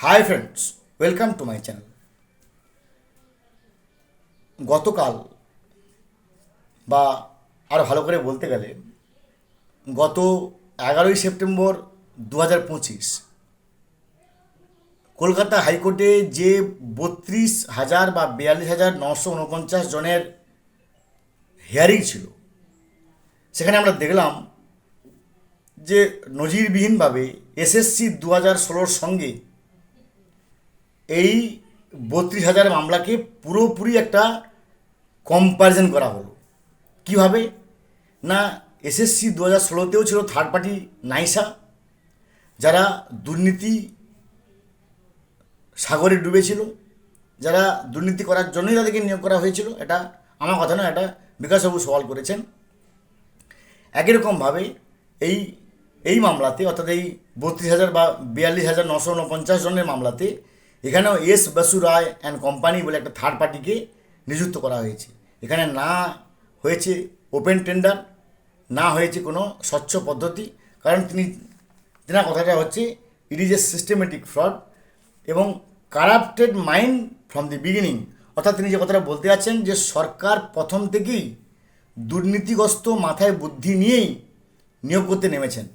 Hi friends welcome to my channel গতকাল বা আরও ভালো করে বলতে গেলে গত এগারোই সেপ্টেম্বর দু হাজার পঁচিশ কলকাতা হাইকোর্টে যে বত্রিশ হাজার বা বিয়াল্লিশ হাজার নশো উনপঞ্চাশ জনের হিয়ারিং ছিল, সেখানে আমরা দেখলাম যে নজিরবিহীনভাবে এসএসসি দু হাজার ষোলোর সঙ্গে এই বত্রিশ হাজার মামলাকে পুরোপুরি একটা কম্প্যারিজন করা হলো। কীভাবে? না এসএসসি দু হাজার ষোলোতেও ছিল থার্ড পার্টি নাইসা, যারা দুর্নীতি সাগরে ডুবেছিল, যারা দুর্নীতি করার জন্যই তাদেরকে নিয়োগ করা হয়েছিল। এটা আমার কথা নয়, এটা বিকাশবাবু সওয়াল করেছেন। একই রকমভাবে এই এই মামলাতে, অর্থাৎ এই বত্রিশ হাজার বা বিয়াল্লিশ হাজার নশো উনপঞ্চাশ জনের মামলাতে এখানেও S Basu Roy and company বলে একটা থার্ড পার্টিকে নিযুক্ত করা হয়েছে। এখানে না হয়েছে ওপেন টেন্ডার না হয়েছে কোনো স্বচ্ছ পদ্ধতি, কারণ তিনি তেনার কথাটা হচ্ছে it is a systematic fraud এবং corrupted mind from the beginning অর্থাৎ তিনি যে কথাটা বলতে যাচ্ছেন যে সরকার প্রথম থেকেই দুর্নীতিগ্রস্ত মাথায় বুদ্ধি নিয়েই নিয়োগ করতে নেমেছেন।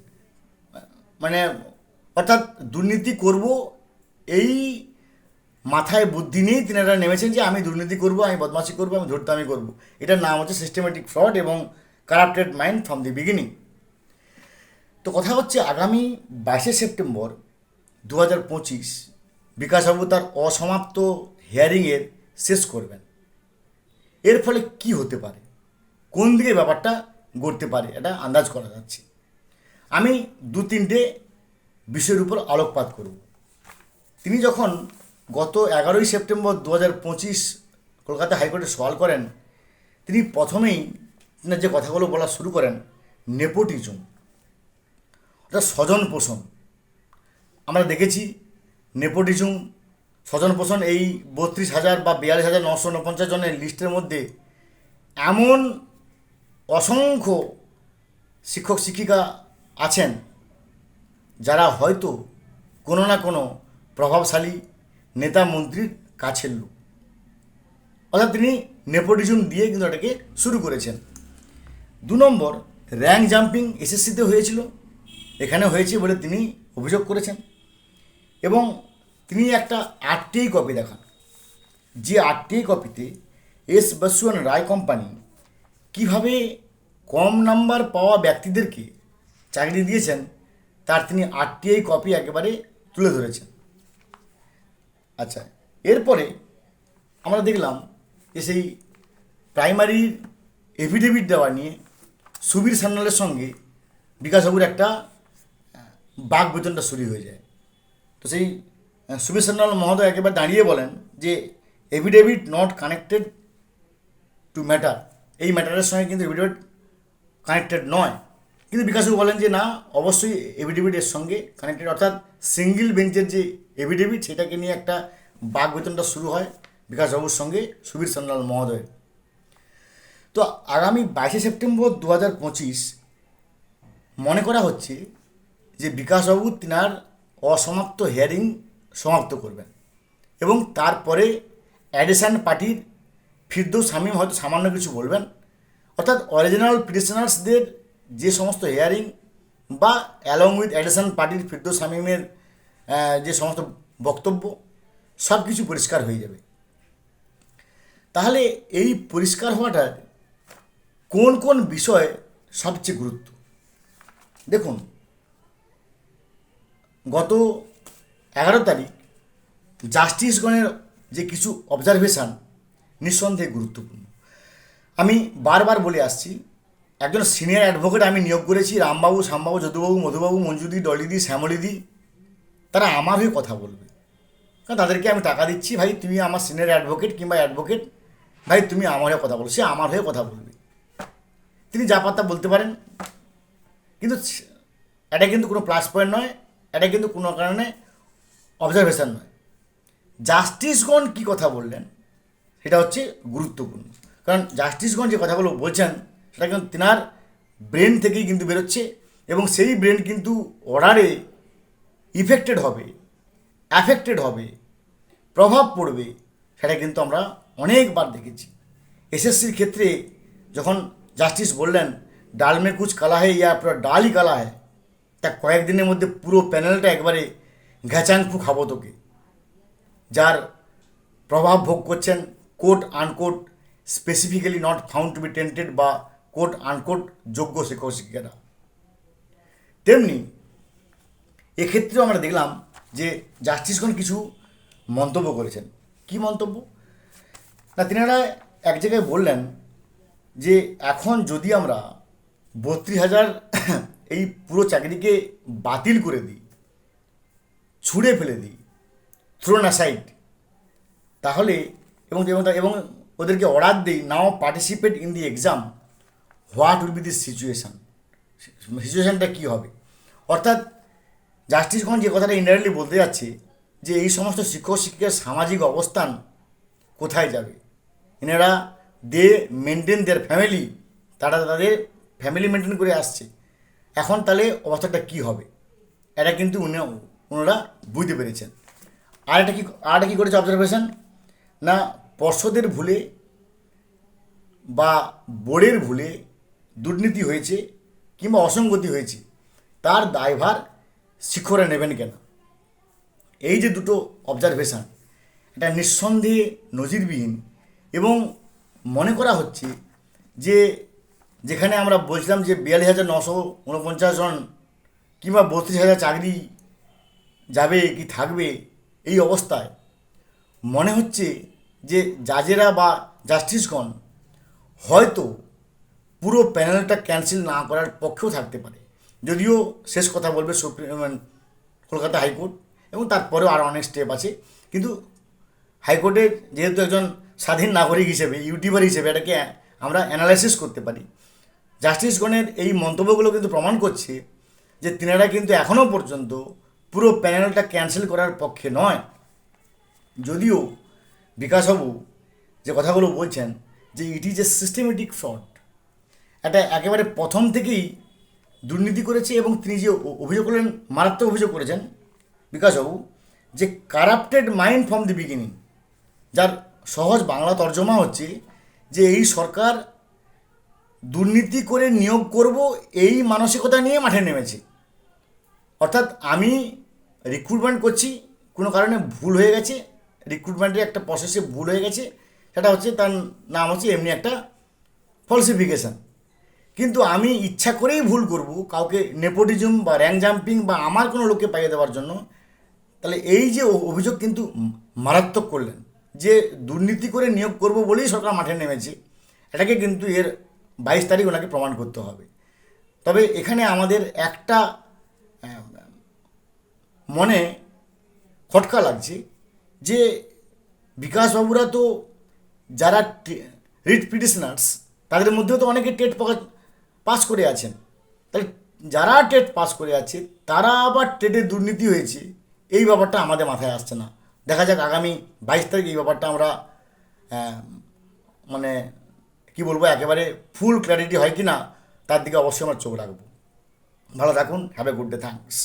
মানে অর্থাৎ দুর্নীতি করব এই মাথায় বুদ্ধি নিয়েই তিনি তিনারা নেমেছেন যে আমি দুর্নীতি করব, আমি বদমাশি করব, আমি ধরতে আমি করব। এটার নাম হচ্ছে সিস্টেমেটিক ফ্রড এবং corrupted mind from the beginning তো কথা হচ্ছে, আগামী বাইশে সেপ্টেম্বর দু হাজার পঁচিশ বিকাশবাবু তার অসমাপ্ত হিয়ারিংয়ের শেষ করবেন। এর ফলে কি হতে পারে? কোন দিকে ব্যাপারটা গড়তে পারে? এটা আন্দাজ করা যাচ্ছে। আমি দু তিনটে বিষয়ের উপর আলোকপাত করব। তিনি যখন গত এগারোই সেপ্টেম্বর দু হাজার পঁচিশ কলকাতা হাইকোর্টে সওয়াল করেন, তিনি প্রথমেই তিনার যে কথাগুলো বলা শুরু করেন, নেপোটিজম। অর্থাৎ স্বজন পোষণ। আমরা দেখেছি নেপোটিজম, স্বজন পোষণ এই বত্রিশ হাজার বা বিয়াল্লিশ হাজার নশো উনপঞ্চাশ জনের লিস্টের মধ্যে এমন অসংখ্য শিক্ষক, শিক্ষিকা আছেন যারা হয়তো কোনো না কোনো প্রভাবশালী নেতা মন্ত্রীর কাছের লোক। অর্থাৎ তিনি নেপোটিজম দিয়ে কিন্তু এটাকে শুরু করেছেন। দু নম্বর, র্যাঙ্ক জাম্পিং এসএসসিতে হয়েছিল। এখানে হয়েছে বলে তিনি অভিযোগ করেছেন। এবং তিনি একটা আরটিআই কপি দেখান। যে আরটিআই কপিতে এস বসুয়ান রায় কোম্পানি কীভাবে কম নাম্বার পাওয়া ব্যক্তিদেরকে চাকরি দিয়েছেন, তার তিনি আরটিআই কপি একেবারে তুলে ধরেছেন। আচ্ছা এরপরে আমরা দেখলাম যে সেই প্রাইমারির এফিডেভিট দেওয়া নিয়ে সুবীর সান্যালের সঙ্গে বিকাশবাবুর একটা বাঘ বেতনটা শুরু হয়ে যায়। তো সেই সুবীর সান্যাল মহোদয় একেবারে দাঁড়িয়ে বলেন যে affidavit not connected to matter এই ম্যাটারের সঙ্গে কিন্তু এফিডেভিট কানেক্টেড নয়। কিন্তু বিকাশবাবু বলেন যে না, অবশ্যই এফিডেভিট এর সঙ্গে কানেক্টেড অর্থাৎ সিঙ্গেল বেঞ্চের যে এফিডেভিট সেটাকে নিয়ে একটা বাঘ বেতনটা শুরু হয় বিকাশবাবুর সঙ্গে সুবীর সান্যাল মহোদয়। তো আগামী বাইশে সেপ্টেম্বর দু হাজার পঁচিশ মনে করা হচ্ছে যে বিকাশবাবু তিনার অসমাপ্ত হিয়ারিং সমাপ্ত করবেন এবং তারপরে অ্যাডিশান পার্টির ফিরদৌস শামীম হয়তো সামান্য কিছু বলবেন। অর্থাৎ অরিজিনাল পিটিশনার্সদের যে সমস্ত হিয়ারিং বা অ্যালং উইথ অ্যাডিশন পার্টির ফিরদৌস শামীমের আহ, যে সমস্ত বক্তব্য সব কিছু পরিষ্কার হয়ে যাবে। তাহলে এই পরিষ্কার হওয়াটা কোন কোন বিষয় সবচেয়ে গুরুত্ব? দেখুন, গত এগারো তারিখ জাস্টিসগণের যে কিছু অবজারভেশন নিঃসন্দেহে গুরুত্বপূর্ণ। আমি বারবার বলে আসছি, একজন সিনিয়র অ্যাডভোকেট আমি নিয়োগ করেছি, রামবাবু, শ্যামবাবু, যদুবাবু, মধুবাবু, মঞ্জুদি, ডলিদি, শ্যামলিদি তারা আমার হয়ে কথা বলবে। কারণ তাদেরকে আমি টাকা দিচ্ছি, ভাই তুমি আমার সিনিয়র অ্যাডভোকেট কিংবা অ্যাডভোকেট ভাই তুমি আমার হয়ে কথা বলো, সে আমার হয়ে কথা বলবে। তিনি যা পাত্তা বলতে পারেন। কিন্তু এটা কিন্তু কোনো প্লাস পয়েন্ট নয়, এটা কিন্তু কোনো কারণে অবজারভেশন নয়। জাস্টিসগণ কী কথা বললেন, সেটা হচ্ছে গুরুত্বপূর্ণ। কারণ জাস্টিসগণ যে কথাগুলো বলছেন, সেটা কিন্তু তেনার ব্রেন থেকেই কিন্তু বেরোচ্ছে এবং সেই ব্রেন কিন্তু অর্ডারে ইফেক্টেড হবে অ্যাফেক্টেড হবে, প্রভাব পড়বে, সেটা কিন্তু আমরা অনেকবার দেখেছি। এসএসসির ক্ষেত্রে যখন জাস্টিস বললেন ডাল মে কুচ কালা হয় ইয়া পুরো ডালই কালা হয় তা কয়েকদিনের মধ্যে পুরো প্যানেলটা একবারে ঘ্যাচাংফু খাব তোকে। যার প্রভাব ভোগ করছেন quote unquote specifically not found to be tainted বা কোট আনকোট যোগ্য শিক্ষক শিক্ষিকারা তেমনি এক্ষেত্রেও আমরা দেখলাম যে জাস্টিসগণ কিছু মন্তব্য করেছেন। কি মন্তব্য? না, তিনারা এক জায়গায় বললেন যে এখন যদি আমরা বত্রিশ হাজার এই পুরো চাকরিকে বাতিল করে দিই, ছুঁড়ে ফেলে দিই থ্রোন অ্যাসাইড তাহলে এবং এবং ওদেরকে অর্ডার দিই now participate in the exam what will be this situation সিচুয়েশানটা কী হবে? অর্থাৎ জাস্টিসগণ যে কথাটা ইন্ডাইরেক্টলি বলতে যাচ্ছে, যে এই সমস্ত শিক্ষক, শিক্ষিকার সামাজিক অবস্থান কোথায় যাবে? এনারা দে মেনটেন দেয়ার ফ্যামিলি তারা তাদের ফ্যামিলি মেনটেন করে আসছে। এখন তাহলে অবস্থাটা কী হবে? এটা কিন্তু উনি, ওনারা বুঝতে পেরেছেন। আর একটা কী, আর একটা কী করেছে অবজারভেশন না, পর্ষদের ভুলে বা বোর্ডের ভুলে দুর্নীতি হয়েছে কিংবা অসঙ্গতি হয়েছে, তার দায়ভার শিক্ষকরা নেবেন কেন? এই যে দুটো অবজারভেশন এটা নিঃসন্দেহে নজিরবিহীন এবং মনে করা হচ্ছে যে যেখানে আমরা বলছিলাম যে বিয়াল্লিশ হাজার নশো উনপঞ্চাশ জন কিংবা বত্রিশ হাজার চাকরি যাবে কি থাকবে এই অবস্থায়, মনে হচ্ছে যে জাজেরা বা জাস্টিসগণ হয়তো পুরো প্যানেলটা ক্যান্সেল না করার পক্ষেও থাকতে পারে। যদিও শেষ কথা বলবে সুপ্রিম কলকাতা হাইকোর্ট, এবং তারপরেও আরও অনেক স্টেপ আছে। কিন্তু হাইকোর্টের যেহেতু একজন স্বাধীন নাগরিক হিসেবে, ইউটিউবার হিসেবে এটাকে আমরা অ্যানালাইসিস করতে পারি। জাস্টিসগণের এই মন্তব্যগুলো কিন্তু প্রমাণ করছে যে তিনারা কিন্তু এখনও পর্যন্ত পুরো প্যানেলটা ক্যান্সেল করার পক্ষে নয়। যদিও বিকাশবাবু যে কথাগুলো বলছেন যে it is a systematic fraud এটা একেবারে প্রথম থেকেই দুর্নীতি করেছে এবং তিনি যে অভিযোগ করলেন, মারাত্মক অভিযোগ করেছেন, বিকাশবাবু, যে corrupted mind from the beginning যার সহজ বাংলা তর্জমা হচ্ছে যে এই সরকার দুর্নীতি করে নিয়োগ করব এই মানসিকতা নিয়ে মাঠে নেমেছে। অর্থাৎ আমি রিক্রুটমেন্ট করছি, কোনো কারণে ভুল হয়ে গেছে রিক্রুটমেন্টের একটা প্রসেসে ভুল হয়ে গেছে, সেটা হচ্ছে তার নাম হচ্ছে এমনি একটা ফলসিফিকেশান কিন্তু আমি ইচ্ছা করেই ভুল করব, কাউকে নেপোটিজম বা র্যাঙ্ক জাম্পিং বা আমার কোনো লোককে পাইয়ে দেওয়ার জন্য। তাহলে এই যে অভিযোগ কিন্তু মারাত্মক করলেন, যে দুর্নীতি করে নিয়োগ করব বলেই সরকার মাঠে নেমেছে, এটাকে কিন্তু এর বাইশ তারিখ ওনাকে প্রমাণ করতে হবে। তবে এখানে আমাদের একটা মনে খটকা লাগছে যে বিকাশবাবুরা তো যারা রিট পিটিশনার্স, তাদের মধ্যেও তো অনেকে টেট পাস করে আছেন। তাহলে যারা টেট পাস করে আছে, তারা আবার টেটে দুর্নীতি হয়েছে। এই ব্যাপারটা আমাদের মাথায় আসছে না। দেখা যাক আগামী বাইশ তারিখ এই ব্যাপারটা আমরা মানে কি বলব, একেবারে ফুল ক্ল্যারিটি হয় কি না তার দিকে অবশ্যই আমরা চোখ রাখব। ভালো থাকুন have a good day thanks